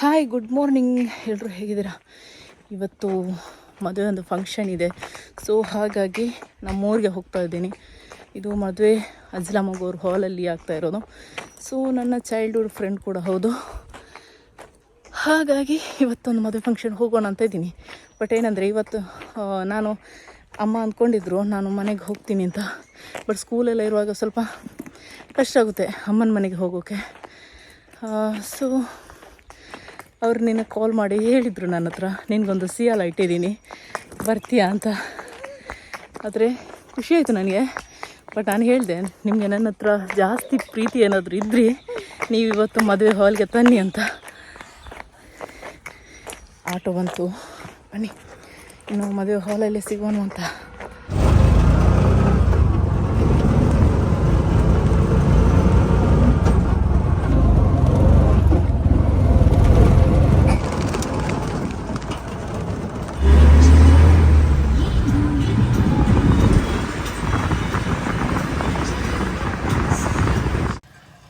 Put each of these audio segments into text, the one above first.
Hi good morning ಎಲ್ಲರೂ ಹೇಗಿದ್ದೀರಾ? ಇವತ್ತು ಮದುವೆ ಒಂದು ಫಂಕ್ಷನ್ ಇದೆ. ಸೊ ಹಾಗಾಗಿ ನಮ್ಮೂರಿಗೆ ಹೋಗ್ತಾ ಇದ್ದೀನಿ. ಇದು ಮದುವೆ ಅಜ್ಲಾಮಗೋರ್ ಹಾಲಲ್ಲಿ ಆಗ್ತಾ ಇರೋದು. ಸೊ ನನ್ನ ಚೈಲ್ಡ್ಹುಡ್ ಫ್ರೆಂಡ್ ಕೂಡ ಹೌದು. ಹಾಗಾಗಿ ಇವತ್ತೊಂದು ಮದುವೆ ಫಂಕ್ಷನ್ ಹೋಗೋಣ ಅಂತ ಇದ್ದೀನಿ. ಬಟ್ ಏನಂದರೆ ಇವತ್ತು ನಾನು ಅಮ್ಮ ಅಂದ್ಕೊಂಡಿದ್ರು, ನಾನು ಮನೆಗೆ ಹೋಗ್ತೀನಿ ಅಂತ. ಬಟ್ ಸ್ಕೂಲೆಲ್ಲ ಇರುವಾಗ ಸ್ವಲ್ಪ ಕಷ್ಟ ಆಗುತ್ತೆ ಅಮ್ಮನ ಮನೆಗೆ ಹೋಗೋಕ್ಕೆ ಸೊ ಅವ್ರು ನಿನ್ನ ಕಾಲ್ ಮಾಡಿ ಹೇಳಿದರು ನನ್ನ ಹತ್ರ. ನಿನಗೊಂದು ಸಿಯಾಲ ಇಟ್ಟಿದ್ದೀನಿ ಬರ್ತೀಯಾ ಅಂತ. ಆದರೆ ಖುಷಿ ಆಯಿತು ನನಗೆ. ಬಟ್ ನಾನು ಹೇಳಿದೆ, ನಿಮಗೆ ನನ್ನ ಹತ್ರ ಜಾಸ್ತಿ ಪ್ರೀತಿ ಏನಾದರೂ ಇದ್ದರೆ ನೀವು ಇವತ್ತು ಮದುವೆ ಹಾಲ್ಗೆ ತನ್ನಿ ಅಂತ. ಆಟೋ ಬಂತು. ಬನ್ನಿ. ಇನ್ನು ಮದುವೆ ಹಾಲಲ್ಲಿ ಸಿಗೋಣ ಅಂತ.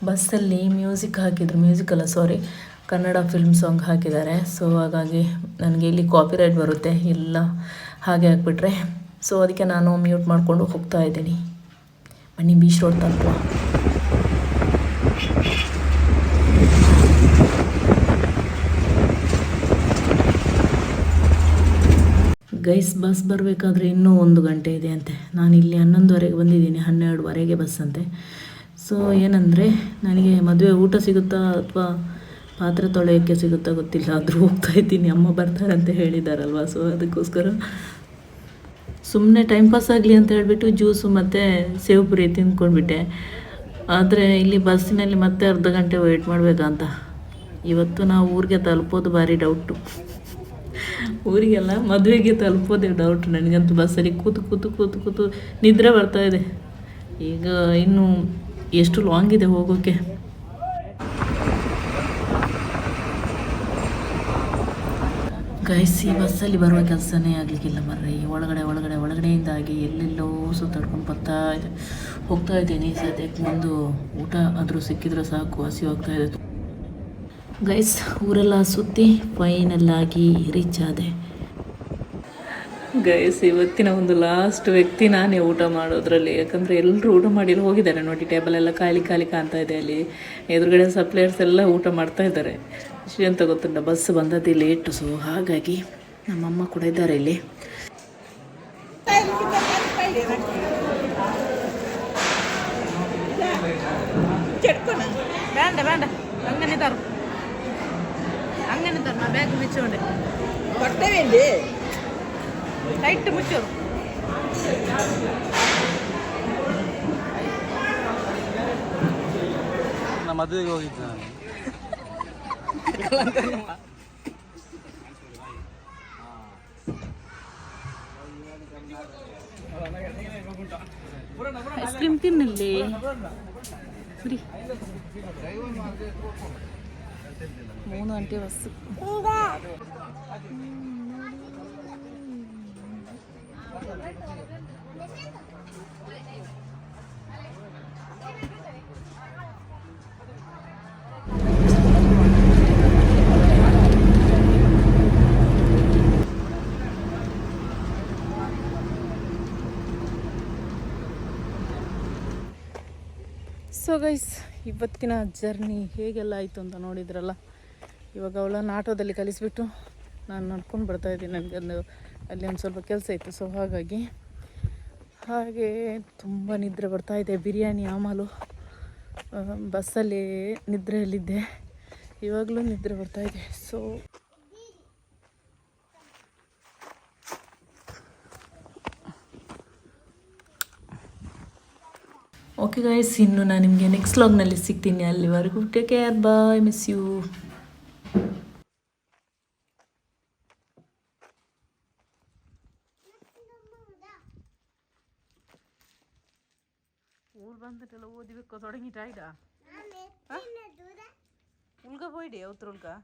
ಬಸ್ಸಲ್ಲಿ ಮ್ಯೂಸಿಕ್ ಹಾಕಿದ್ರು ಅಲ್ಲ ಸಾರಿ ಕನ್ನಡ ಫಿಲ್ಮ್ ಸಾಂಗ್ ಹಾಕಿದ್ದಾರೆ. ಸೊ ಹಾಗಾಗಿ ನನಗೆ ಇಲ್ಲಿ ಕಾಪಿರೈಟ್ ಬರುತ್ತೆ, ಎಲ್ಲ ಹಾಗೆ ಹಾಕ್ಬಿಟ್ರೆ. ಸೊ ಅದಕ್ಕೆ ನಾನು ಮ್ಯೂಟ್ ಮಾಡಿಕೊಂಡು ಹೋಗ್ತಾ ಇದ್ದೀನಿ. ಬನ್ನಿ ಬೀಚ್ ರೋಡ್ ತಲುಪುವ ಗೈಸ್ ಬಸ್ ಬರಬೇಕಾದ್ರೆ ಇನ್ನೂ ಒಂದು ಗಂಟೆ ಇದೆ ಅಂತೆ. ನಾನು ಇಲ್ಲಿ ಹನ್ನೊಂದುವರೆಗೆ ಬಂದಿದ್ದೀನಿ, ಹನ್ನೆರಡುವರೆಗೆ ಬಸ್ ಅಂತೆ. ಸೊ ಏನಂದರೆ, ನನಗೆ ಮದುವೆ ಊಟ ಸಿಗುತ್ತಾ ಅಥವಾ ಪಾತ್ರೆ ತೊಳೆಯೋಕ್ಕೆ ಸಿಗುತ್ತಾ ಗೊತ್ತಿಲ್ಲ. ಆದರೂ ಹೋಗ್ತಾ ಇದ್ದೀನಿ. ಅಮ್ಮ ಬರ್ತಾರೆ ಅಂತ ಹೇಳಿದಾರಲ್ವ? ಸೊ ಅದಕ್ಕೋಸ್ಕರ ಸುಮ್ಮನೆ ಟೈಮ್ ಪಾಸ್ ಆಗಲಿ ಅಂತ ಹೇಳಿಬಿಟ್ಟು ಜ್ಯೂಸು ಮತ್ತು ಸೇವ್ ಪುರಿ ತಿಂದ್ಕೊಂಡ್ಬಿಟ್ಟೆ. ಆದರೆ ಇಲ್ಲಿ ಬಸ್ಸಿನಲ್ಲಿ ಮತ್ತೆ ಅರ್ಧ ಗಂಟೆ ವೆಯ್ಟ್ ಮಾಡಬೇಕಂತ ಇವತ್ತು ನಾವು ಊರಿಗೆ ತಲುಪೋದು ಭಾರಿ ಡೌಟು ಊರಿಗೆಲ್ಲ ಮದುವೆಗೆ ತಲುಪೋದೇ ಡೌಟ್ ನನಗಂತೂ ಬಸ್ಸಲ್ಲಿ ಕೂತು ಕೂತು ಕೂತು ಕೂತು ನಿದ್ರೆ ಬರ್ತಾ ಇದೆ. ಈಗ ಇನ್ನು ಎಷ್ಟು ಲಾಂಗ್ ಇದೆ ಹೋಗೋಕ್ಕೆ ಗೈಸ್ ಈ ಬಸ್ಸಲ್ಲಿ ಬರುವ ಕೆಲಸನೇ ಆಗಲಿಕ್ಕಿಲ್ಲ ಈ ಒಳಗಡೆ ಒಳಗಡೆ, ಒಳಗಡೆಯಿಂದಾಗಿ ಎಲ್ಲೆಲ್ಲೋ ಸುತ್ತಾಡ್ಕೊಂಡು ಬರ್ತಾ ಇದೆ. ಹೋಗ್ತಾ ಇದ್ದೀನಿ ಸದ್ಯಕ್ಕೆ ಒಂದು ಊಟ ಆದರೂ ಸಿಕ್ಕಿದ್ರೆ ಸಾಕು. ಹಸಿ ಹೋಗ್ತಾ ಇದೆ. ಗೈಸ್ ಊರೆಲ್ಲ ಸುತ್ತಿ ಫೈನಲ್ಲಾಗಿ ರೀಚ್ ಆದೆ. ಗೈಸ್ ಇವತ್ತಿನ ಒಂದು ಲಾಸ್ಟ್ ವ್ಯಕ್ತಿ ನಾನೇ ಊಟ ಮಾಡೋದ್ರಲ್ಲಿ. ಯಾಕಂದರೆ ಎಲ್ಲರೂ ಊಟ ಮಾಡಿ ಹೋಗಿದ್ದಾರೆ. ನೋಡಿ ಟೇಬಲ್ ಎಲ್ಲ ಖಾಲಿ ಖಾಲಿ ಕಾಣ್ತಾ ಇದೆ ಅಲ್ಲಿ. ಎದುರುಗಡೆ ಸಪ್ಲೈಯರ್ಸ್ ಎಲ್ಲ ಊಟ ಮಾಡ್ತಾ ಇದ್ದಾರೆ. ಅಂತ ಗೊತ್ತುಂಟ? ಬಸ್ ಬಂದದ್ದು ಲೇಟ್ ಸೊ ಹಾಗಾಗಿ ನಮ್ಮಮ್ಮ ಕೂಡ ಇದ್ದಾರೆ ಇಲ್ಲಿ. ಬೇಗ ലൈറ്റ് മുറ്റോ മധുര യോഗിച്ചതാണ് ഐസ്ക്രീം തിന്നില്ലേ? മൂന്ന് മണിക്ക് ബസ് ಸೊ ಗೈಸ್ ಇವತ್ತಿನ ಜರ್ನಿ ಹೇಗೆಲ್ಲ ಆಯಿತು ಅಂತ ನೋಡಿದ್ರಲ್ಲ? ಇವಾಗ ಅವಳನ್ನು ಆಟೋದಲ್ಲಿ ಕಲಿಸಿಬಿಟ್ಟು ನಾನು ನಡ್ಕೊಂಡು ಬರ್ತಾ ಇದ್ದೀನಿ. ನನಗೊಂದು ಅಲ್ಲಿ ಒಂದು ಸ್ವಲ್ಪ ಕೆಲಸ ಇತ್ತು ಸೊ ಹಾಗಾಗಿ ಹಾಗೆ ತುಂಬ ನಿದ್ರೆ ಬರ್ತಾ ಇದೆ. ಬಿರಿಯಾನಿ, ಆಮಲು ಬಸ್ಸಲ್ಲಿ ನಿದ್ರೆಯಲ್ಲಿದ್ದೆ. ಇವಾಗಲೂ ನಿದ್ರೆ ಬರ್ತಾ ಇದೆ ಸೊ ಓಕೆ ಗೈಸ್ ಇನ್ನು ನಾನು ನಿಮಗೆ ನೆಕ್ಸ್ಟ್ ಲಾಗ್ನಲ್ಲಿ ಸಿಗ್ತೀನಿ. ಅಲ್ಲಿವರೆಗೂ take care bye miss you உட்காந்துட்டு ஊதி வைக்க தொடங்கிட்டாயிடா. உள்க போயிடு ஒருத்தர் உள்கா